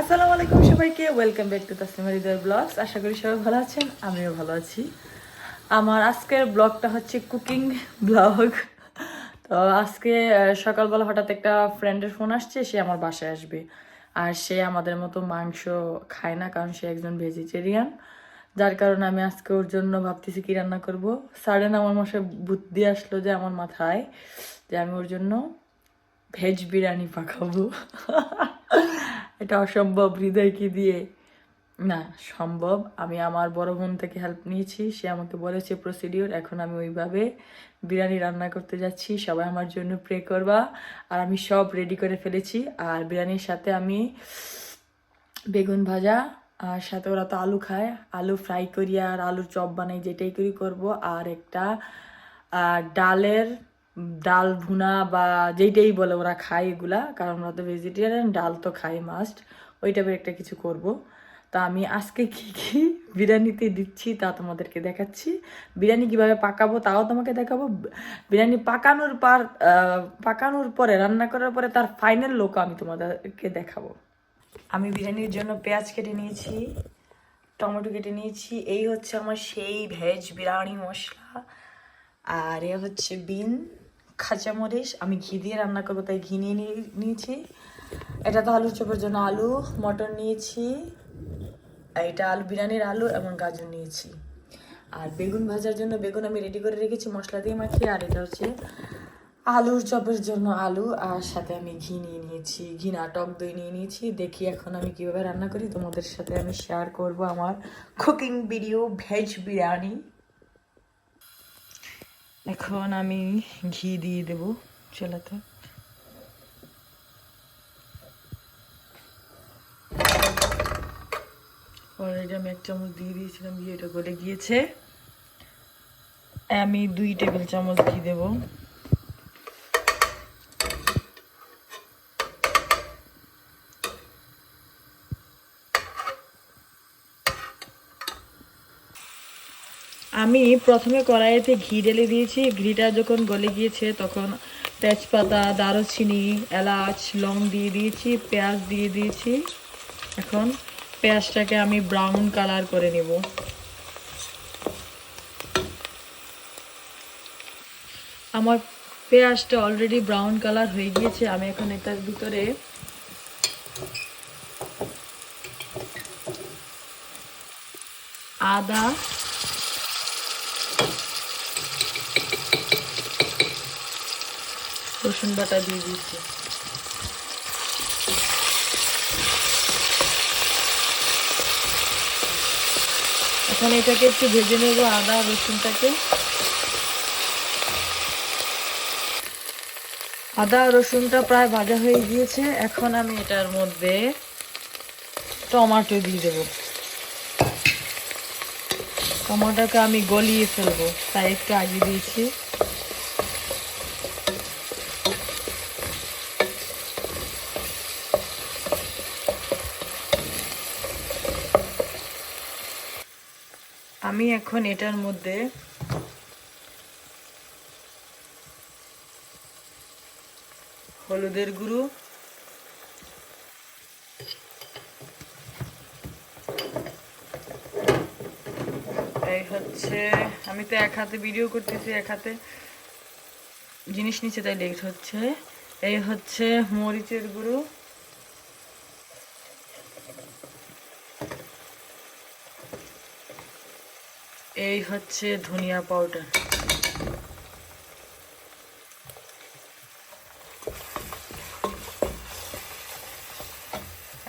আসসালামু আলাইকুম সবাইকে welcome back to Taslima Hridoy blogs আশা করি সবাই ভালো আছেন, আমিও ভালো আছি। আমার আজকের ব্লগটা হচ্ছে কুকিং ব্লগ তো আজকে সকালবেলা হঠাৎ একটা ফ্রেন্ডের ফোন আসছে, সে আমার বাসায় আসবে। আর সে আমাদের মতো মাংস খায় না, কারণ সে একজন ভেজিটেরিয়ান যার কারণে আমি আজকে ওর জন্য ভাবতেছি কি রান্না করব। সারেন আমার মাসে বুদ্ধি আসলো যে আমার মাথায় যে আমি ওর জন্য ভেজ বিরিয়ানি পাকাবো। এটা অসম্ভব হৃদয়কে দিয়ে। না, সম্ভব। আমি আমার বড় বোন থেকে হেল্প নিয়েছি। সে আমাকে বলেছে প্রসিডিওর এখন আমি ওইভাবে বিরিয়ানি রান্না করতে যাচ্ছি। সবাই আমার জন্য প্রে করবা। আর আমি সব রেডি করে ফেলেছি। আর বিরিয়ানির সাথে আমি বেগুন ভাজা, আর সাথে ওরা তো আলু খায়। আলু ফ্রাই করি আর আলুর চপ বানাই, যেটাই করি করব। আর একটা ডালের ডাল ভুনা বা যেইটাই বলে ওরা খায় এগুলা, কারণ ওরা তো ভেজিটেরিয়ান ডাল তো খায় মাস্ট ওই টাইপের একটা কিছু করব। তা আমি আজকে কি কি বিরিয়ানিতে দিচ্ছি তা তোমাদেরকে দেখাচ্ছি। বিরিয়ানি কীভাবে পাকাবো তাও তোমাকে দেখাবো। বিরিয়ানি পাকানোর পর পাকানোর পরে, রান্না করার পরে তার ফাইনাল লোক আমি তোমাদেরকে দেখাবো। আমি বিরিয়ানির জন্য পেঁয়াজ কেটে নিয়েছি, টমেটো কেটে নিয়েছি, এই হচ্ছে আমার সেই ভেজ বিরিয়ানি মশলা। আর এ হচ্ছে বিন। কাঁচামরিচ আমি ঘি দিয়ে রান্না করব, তাই ঘি নিয়ে নিয়ে- নিয়েছি। এটা তো আলু চপের জন্য আলু, মটর নিয়েছি এটা আলু, বিরিয়ানির আলু এবং গাজর নিয়েছি। আর বেগুন ভাজার জন্য বেগুন আমি রেডি করে রেখেছি, মশলা দিয়ে মাখিয়ে, আর এটা হচ্ছে আলুর চপের জন্য আলু, আর সাথে আমি ঘি নিয়ে নিয়েছি ঘি না টক দই নিয়ে নিয়েছি। দেখি এখন আমি কীভাবে রান্না করি, তোমাদের সাথে আমি শেয়ার করব আমার কুকিং ভিডিও ভেজ বিরিয়ানি। এখন আমি ঘি দিয়ে দেব চুলাতে অলরেডি আমি এক চামচ দিয়ে দিয়েছিলাম ঘি এটা গলে গিয়েছে। আমি দুই টেবিল চামচ ঘি দেবো। আমি প্রথমে কড়াইতে ঘি ঢেলে দিয়েছি। ঘিটা যখন গলে গিয়েছে তখন তেজপাতা, দারুচিনি, এলাচ, লং দিয়ে দিয়েছি, পেঁয়াজ দিয়ে দিয়েছি। এখন পেঁয়াজটাকে আমি ব্রাউন কালার করে নেব। আমার পেঁয়াজটা অলরেডি ব্রাউন কালার হয়ে গিয়েছে। আমি এখন এটার ভিতরে আদা রসুন বাটা দিয়ে দিচ্ছি। এখন এটাকে একটু ভেজে নেব আদা রসুনটাকে। আদা রসুনটা প্রায় ভাজা হয়ে গিয়েছে, এখন আমি এটার মধ্যে টমেটো দিয়ে দেবো। টমেটোকে আমি গলিয়ে ফেলব, তাই একটু আগে দিয়েছি। আমি এখন এটার মধ্যে হলুদের গুঁড়ো, এই হচ্ছে, আমি তো এক হাতে ভিডিও করতেছি, এক হাতে জিনিস নিচে তাই লেট হচ্ছে। এই হচ্ছে মরিচের গুঁড়ো। এই হচ্ছে ধনিয়া পাউডার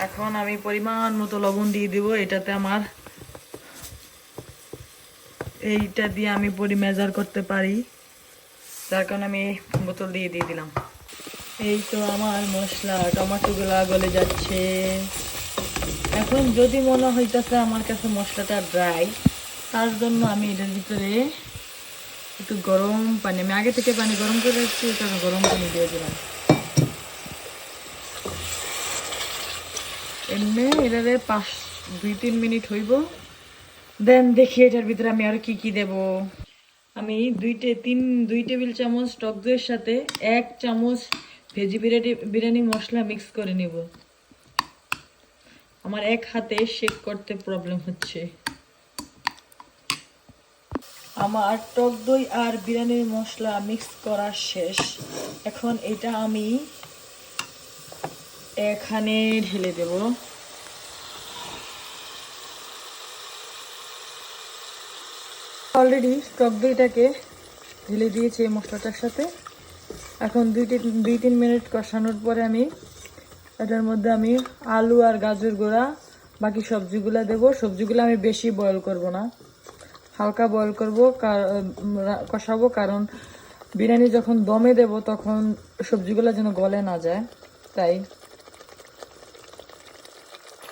এখন আমি পরিমাণ মতো লবণ দিয়ে দিব, এটাতে আমার এইটা দিয়ে আমি পরি মেজার করতে পারি। যার কারণে আমি বোতল দিয়ে দিয়ে দিলাম। এই তো আমার মশলা, টমাটোগুলা গলে যাচ্ছে। এখন যদি মনে হইতেছে আমার কাছে মশলাটা ড্রাই তার জন্য আমি এটার ভিতরে একটু গরম পানি, আমি আগে থেকে পানি গরম করে রাখছি আমি গরম পানি দিয়ে দিলাম। এমনি এটারে পাঁচ, দুই, তিন মিনিট হইব। দেন দেখি এটার ভিতরে আমি আর কি কি দেব। আমি দুইটে, তিন, দুই টেবিল চামচ টক দইয়ের সাথে এক চামচ ভেজি বিরিয়ানি বিরিয়ানি মশলা মিক্স করে নেব। আমার এক হাতে শেক করতে প্রবলেম হচ্ছে। আমার টক দই আর বিরিয়ানির মশলা মিক্স করা শেষ। এখন এটা আমি এখানে ঢেলে দেব। অলরেডি টক দইটাকে ঢেলে দিয়েছি এই মশলাটার সাথে। এখন দুই তিন দুই তিন মিনিট কষানোর পরে আমি এটার মধ্যে আমি আলু আর গাজর গোড়া, বাকি সবজিগুলো দেব। সবজিগুলো আমি বেশি বয়েল করব না। হালকা বয়েল করব কষাবো, কারণ বিরিয়ানি যখন দমে দেব তখন সবজিগুলো যেন গলে না যায়, তাই।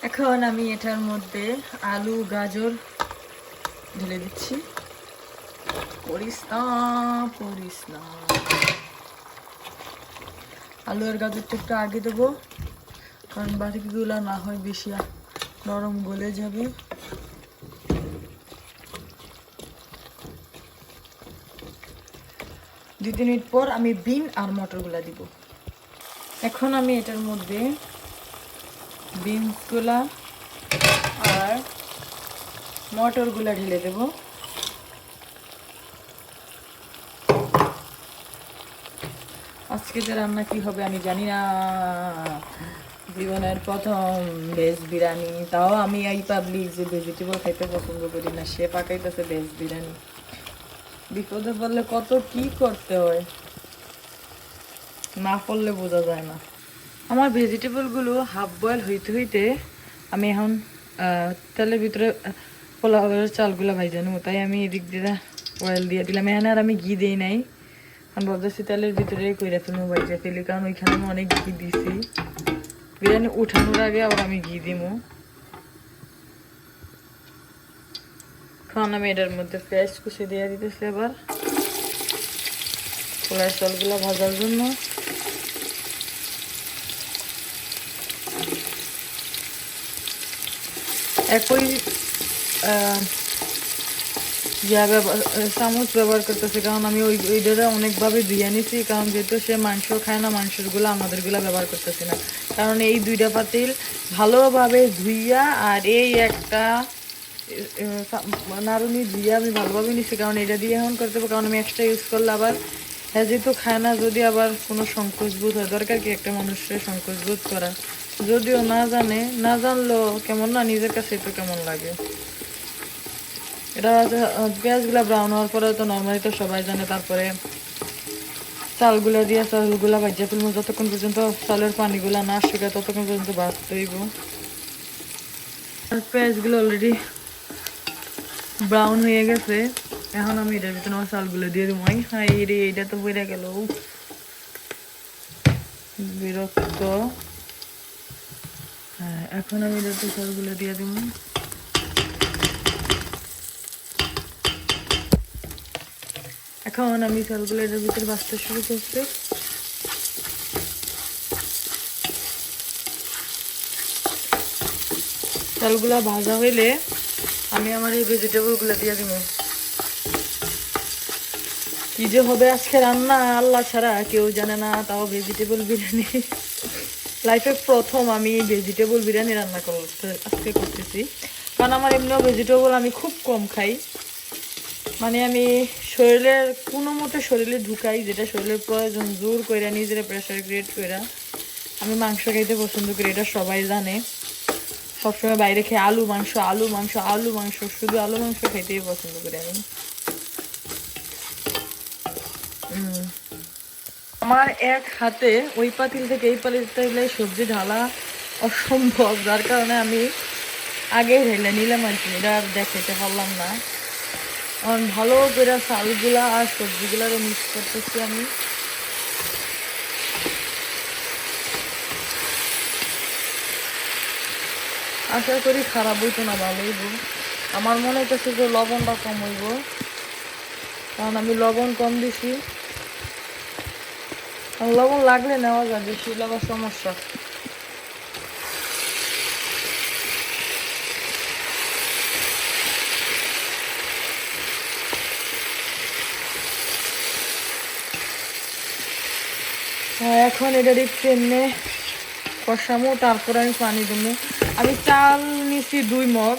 এখন আমি এটার মধ্যে আলু, গাজর ঢেলে দিচ্ছি। পড়িস না পড়িস না আলু আর গাজরটা একটু আগে দেবো, কারণ বাটিগুলো না হয় বেশি নরম গলে যাবে। দুই তিন মিনিট পর আমি বিন আর মটরগুলা দিব। এখন আমি এটার মধ্যে বিনসগুলা আর মটরগুলা ঢেলে দেব। আজকে যে রান্না কি হবে আমি জানি না। জীবনের প্রথম ভেজ বিরিয়ানি, তাও আমি এই পাবলিক যে ভেজিটেবল খাইতে পছন্দ করি না, সে পাকাইতেছে ভেজ বিরিয়ানি। বিপদে পড়লে কত কি করতে হয়? না করলে বোঝা যায় না। আমার ভেজিটেবলগুলো হাফ বয়েল হইতে হইতে আমি এখন তেলের ভিতরে পোলাওয়ের চালগুলো ভাইজা নেব তাই আমি এদিক দিয়ে অয়েল দিয়ে দিলাম। এখানে আর আমি ঘি দিই নাই। কারণ ভাবতেছি তেলের ভিতরে কইরা ফেলব ভাইজা ফেলি। কারণ ওইখানে আমি অনেক ঘি দিছি। বিরিয়ানি উঠানোর আগে আবার আমি ঘি দিমু। এখন আমি এটার মধ্যে পেঁয়াজ কুচি দিয়ে দিতেছি এবার পোলার চালগুলো ভাজার জন্য। একই ইয়া ব্যবহার, চামচ ব্যবহার করতেছে, কারণ আমি ওই ওইটা অনেকভাবে ধুয়ে নিছি কারণ যেহেতু সে মাংস খায় না, মাংসগুলো আমাদেরগুলো ব্যবহার করতেছি না। কারণ এই দুইটা পাতিল ভালোভাবে ধুইয়া আর এই একটা নাড়ুনি ধুইয়া আমি ভালোভাবে নিছি, কারণ এটা দিয়ে এখন করতে হবে কারণ আমি এক্সট্রা ইউজ করলে আবার হ্যাঁ যেহেতু খায় না, যদি আবার কোনো সংকোচ বোধ হয়, দরকার কি একটা মানুষের সংকোচ বোধ করা? যদিও না জানে, না জানলেও কেমন না, নিজের কাছে তো কেমন লাগে। এটা পেঁয়াজগুলা ব্রাউন হওয়ার পরে তো নর্মালি তো সবাই জানে, তারপরে চালগুলা দিয়ে চালগুলা ভাজিয়ে ফেলব যতক্ষণ পর্যন্ত চালের পানিগুলা না শুকায় ততক্ষণ পর্যন্ত ভাজতে হইব আর পেঁয়াজগুলো অলরেডি ব্রাউন হয়ে গেছে। এখন আমি এটার ভিতরে আমার চালগুলো দিয়ে দেবো। হাই রে, এটা তো বেড়ে গেল। বিরক্ত। হ্যাঁ এখন আমি এটাতে চালগুলো দিয়ে দেবো। এখন আমি চালগুলো এটার ভিতরে বাঁচতে শুরু করছি। চালগুলা ভাজা হইলে আমি আমার এই ভেজিটেবলগুলো দিয়ে দিব। কি যে হবে আজকে রান্না, আল্লাহ ছাড়া কেউ জানে না, তাও ভেজিটেবল বিরিয়ানি। লাইফে প্রথম আমি ভেজিটেবল বিরিয়ানি রান্না করতে, আজকে করতেছি। কারণ আমার এমনিও ভেজিটেবল আমি খুব কম খাই। মানে আমি শরীরের কোনো মতে শরীরে ঢুকাই, যেটা শরীরের প্রয়োজন, জোর করে নিজের প্রেশার ক্রিয়েট করে আমি মাংস খাইতে পছন্দ করি, এটা সবাই জানে। সবসময় বাইরে খেয়ে আলু, মাংস আলু মাংস আলু, মাংস, শুধু আলু, মাংস খাইতেই পছন্দ করি আমি। আমার এক হাতে ওই পাতিল থেকে এই পাতিলে সবজি ঢালা অসম্ভব, যার কারণে আমি আগে ঢেলে নিলাম আর কি, এটা আর দেখাইতে পারলাম না। কারণ ভালো করে চালগুলা আর সবজিগুলারও মিক্স করতেছি আমি। আশা করি খারাপ হইতো না ভালো হইব। আমার মনে হইতেছে যে লবণটা কম হইব। কারণ আমি লবণ কম দিছি। লবণ লাগলে নেওয়া যায় বেশি লাগার সমস্যা। হ্যাঁ, এখন এটা একটু এমনি। কষামো, তারপর আমি পানি দেবো আমি চাল নিছি দুই মগ।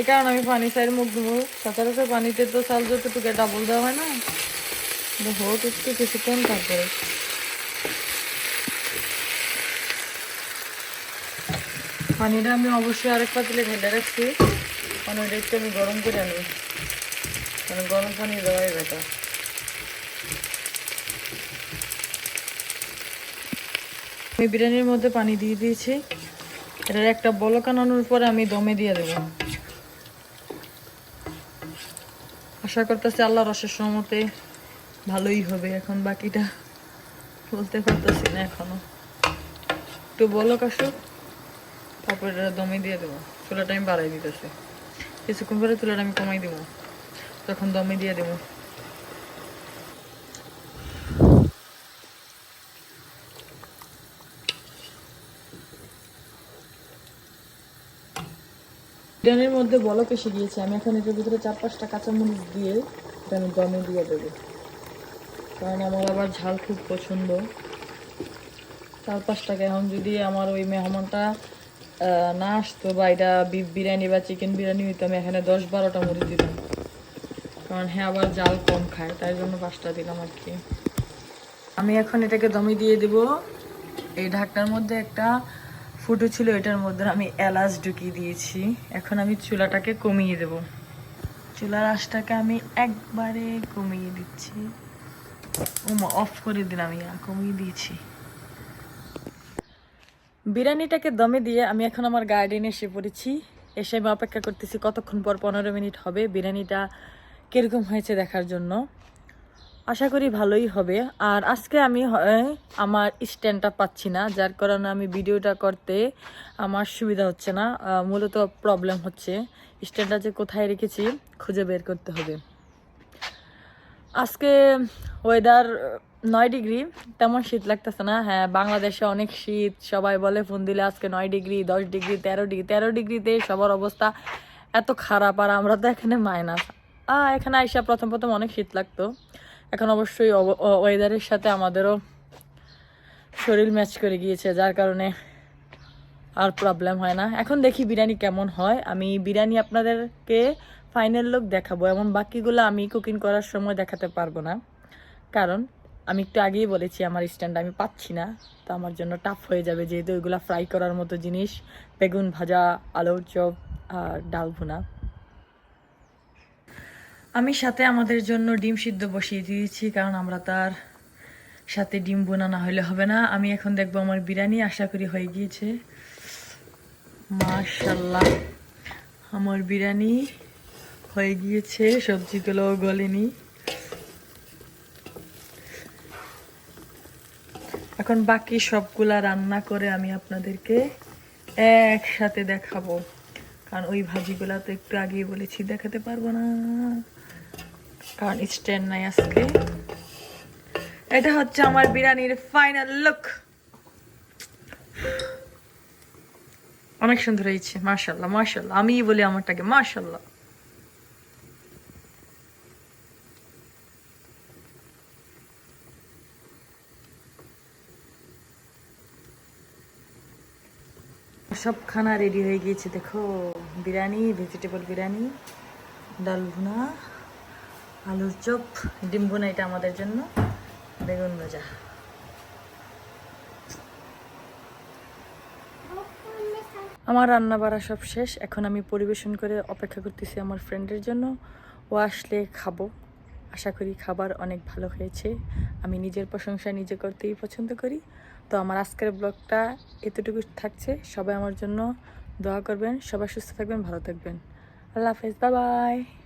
এই কারণে আমি পানি চাই মুখ দেবো সচরাচর পানিতে তো চাল যতটুকু ডাবল দেওয়া হয় না? হোক, একটু কিছুক্ষণ তারপরে। পানিটা আমি অবশ্যই আরেক পাতিলে ঢেলে রাখছি। কারণ ওইটা একটু আমি গরম করে আনব। কারণ গরম পানি দেওয়াই বেটার আমি বিরিয়ানির মধ্যে পানি দিয়ে দিয়েছি। এটার একটা বলক আনানোর পরে আমি দমে দিয়ে দেবো। আশা করতেছি আল্লাহ রসের সমতে ভালোই হবে। এখন বাকিটা বলতে পারতেছি না এখনও। একটু বলক আসুক, তারপর এটা দমে দিয়ে দেবো। চুলাটা আমি বাড়াই দিতেছি। কিছুক্ষণ পরে চুলাটা আমি কমাই দেবো। তখন দমে দিয়ে দেবো। বিরিয়ানির মধ্যে বলক এসে গিয়েছে। আমি এখন এটার ভিতরে চার পাঁচটা কাঁচামরিচ দিয়ে এটা আমি দমে দিয়ে দেবো। কারণ আমার আবার ঝাল খুব পছন্দ। চার পাঁচ টাকা এখন যদি আমার ওই মেহমানটা না আসতো বা এটা বিফ বিরিয়ানি বা চিকেন বিরিয়ানি হইতো, আমি এখানে দশ বারোটা মরিচ দিতাম। কারণ হ্যাঁ আবার জাল কম খায়, তাই জন্য পাঁচটা দিলাম আর কি। আমি এখন এটাকে দমে দিয়ে দেব। এই ঢাকনার মধ্যে একটা ফুটো ছিল এটার মধ্যে আমি এলাচ ঢুকিয়ে দিয়েছি। এখন আমি চুলাটাকে কমিয়ে দেব। চুলার আঁচটাকে আমি একবারে কমিয়ে দিচ্ছি। অফ করে দিলাম ইয়া কমিয়ে দিয়েছি। বিরিয়ানিটাকে দমে দিয়ে আমি এখন আমার গার্ডেনে এসে পড়েছি। এসে আমি অপেক্ষা করতেছি কতক্ষণ পর পনেরো মিনিট হবে। বিরিয়ানিটা কীরকম হয়েছে দেখার জন্য। আশা করি ভালোই হবে। আর আজকে আমি আমার স্ট্যান্ডটা পাচ্ছি না, যার কারণে আমি ভিডিওটা করতে আমার সুবিধা হচ্ছে না। মূলত প্রবলেম হচ্ছে, স্ট্যান্ডটা যে কোথায় রেখেছি খুঁজে বের করতে হবে। আজকে ওয়েদার নয় ডিগ্রি তেমন শীত লাগতেছে না। হ্যাঁ বাংলাদেশে অনেক শীত, সবাই বলে ফোন দিলে আজকে নয় ডিগ্রি দশ ডিগ্রি তেরো ডিগ্রি তেরো ডিগ্রিতে সবার অবস্থা এত খারাপ, আর আমরা তো এখানে মাইনাস এখানে আইসা প্রথম প্রথম অনেক শীত লাগতো। এখন অবশ্যই ওয়েদারের সাথে আমাদেরও শরীর ম্যাচ করে গিয়েছে, যার কারণে আর প্রবলেম হয় না। এখন দেখি বিরিয়ানি কেমন হয়। আমি বিরিয়ানি আপনাদেরকে ফাইনাল লোক দেখাবো। এবং বাকিগুলো আমি কুকিং করার সময় দেখাতে পারব না। কারণ আমি একটু আগেই বলেছি আমার স্ট্যান্ড আমি পাচ্ছি না। তো আমার জন্য টাফ হয়ে যাবে যেহেতু ওইগুলো ফ্রাই করার মতো জিনিস। বেগুন ভাজা, আলুর চপ আর ডাল ভুনা। আমি সাথে আমাদের জন্য ডিম সিদ্ধ বসিয়ে দিয়েছি, কারণ আমরা তার সাথে ডিম বোনা না হলে হবে না। আমি এখন দেখব আমার বিরিয়ানি আশা করি হয়ে গিয়েছে। মাশাল্লাহ আমার বিরিয়ানি হয়ে গিয়েছে, সবজিগুলো গলেনি। এখন বাকি সবগুলা রান্না করে আমি আপনাদেরকে একসাথে দেখাবো, কারণ ওই ভাজিগুলা তো একটু আগেই বলেছি, দেখাতে পারব না। কারণ স্ট্যান্ড নাই আজকে। এটা হচ্ছে আমার বিরিয়ানির ফাইনাল লুক অনেক সুন্দর হয়েছে মার্শাল্লাহ মার্শাল্লাহ আমি বলি আমারটাকে মার্শাল্লাহ সব খানা রেডি হয়ে গিয়েছে, দেখো। বিরিয়ানি ভেজিটেবল বিরিয়ানি, ডাল ভুনা। আলুর চপ, ডিম ভুনা এটা আমাদের জন্য। বেগুন ভাজা। আমার রান্না বাড়া সব শেষ। এখন আমি পরিবেশন করে অপেক্ষা করতেছি আমার ফ্রেন্ডের জন্য। ও আসলে খাব। আশা করি খাবার অনেক ভালো হয়েছে। আমি নিজের প্রশংসা নিজে করতেই পছন্দ করি। তো আমার আজকের ব্লগটা এতটুকু থাকছে। সবাই আমার জন্য দোয়া করবেন। সবাই সুস্থ থাকবেন, ভালো থাকবেন। আল্লাহ হাফেজ। Bye bye